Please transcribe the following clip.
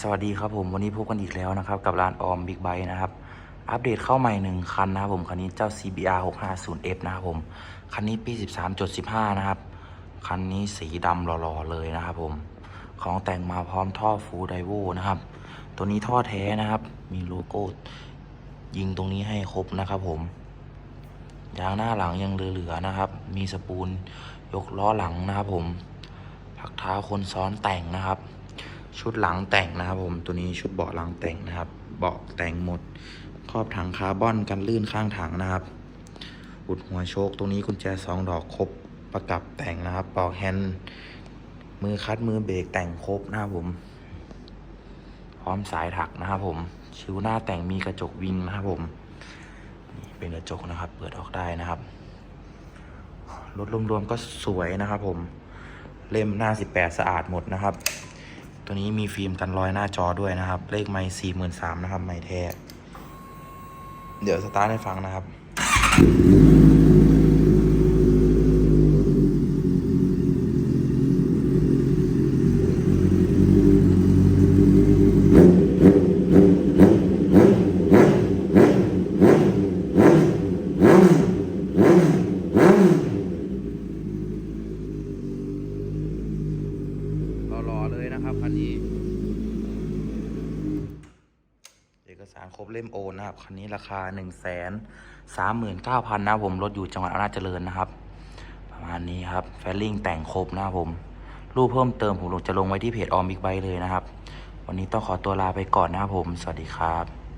สวัสดีครับผมวันนี้พบกันอีกแล้วนะครับ กับร้านออมบิ๊กไบนะครับ อัปเดตเข้าใหม่หนึ่งคันนะครับผมคันนี้เจ้า CBR 650F นะครับผม คันนี้ปี 13.15 นะครับ คันนี้สีดำหล่อๆเลยนะครับผม ของแต่งมาพร้อมท่อฟูไดโวนะครับ ตัวนี้ท่อแท้นะครับ มีโลโก้ ยิงตรงนี้ให้ครบนะครับผมยางหน้าหลังยังเหลือๆนะครับ มีสปูลยกล้อหลังนะครับผมผักเท้าคนซ้อนแต่งนะครับ ชุดหลังแต่งนะครับผมตัวนี้ชุดเบาะหลังแต่งนะครับ เบาะแต่งหมด ครอบถังคาร์บอนกันลื่นข้างถังนะครับ อุดหัวโชคตรงนี้กุญแจสองดอกครบประกับแต่งนะครับปอกแฮนด์มือคัดมือเบรกแต่งครบนะครับผม พร้อมสายถักนะครับผมชิวหน้าแต่งมีกระจกวิงนะครับผมเป็นกระจกนะครับ เปิดออกได้นะครับรถรวมๆก็สวยนะครับผม เล่มหน้า 18 สะอาดหมดนะครับ ตัวนี้มีฟิล์มกันรอยหน้าจอด้วยนะครับ เลขไม่สี่หมื่นสามนะครับ ไม่แท้ เดี๋ยวสตาร์ทให้ฟังนะครับ นะครับคันนี้ เอกสารครบเล่มโอนนะครับ คันนี้ราคาหนึ่งแสนสามหมื่นเก้าพันนะผมรถอยู่จังหวัดอำนาจเจริญนะครับ ประมาณนี้ครับแฟลลิ่งแต่งครบนะครับผม รูปเพิ่มเติมผมจะลงไว้ที่เพจออมบิ๊กไบเลยนะครับ วันนี้ต้องขอตัวลาไปก่อนนะครับผม สวัสดีครับ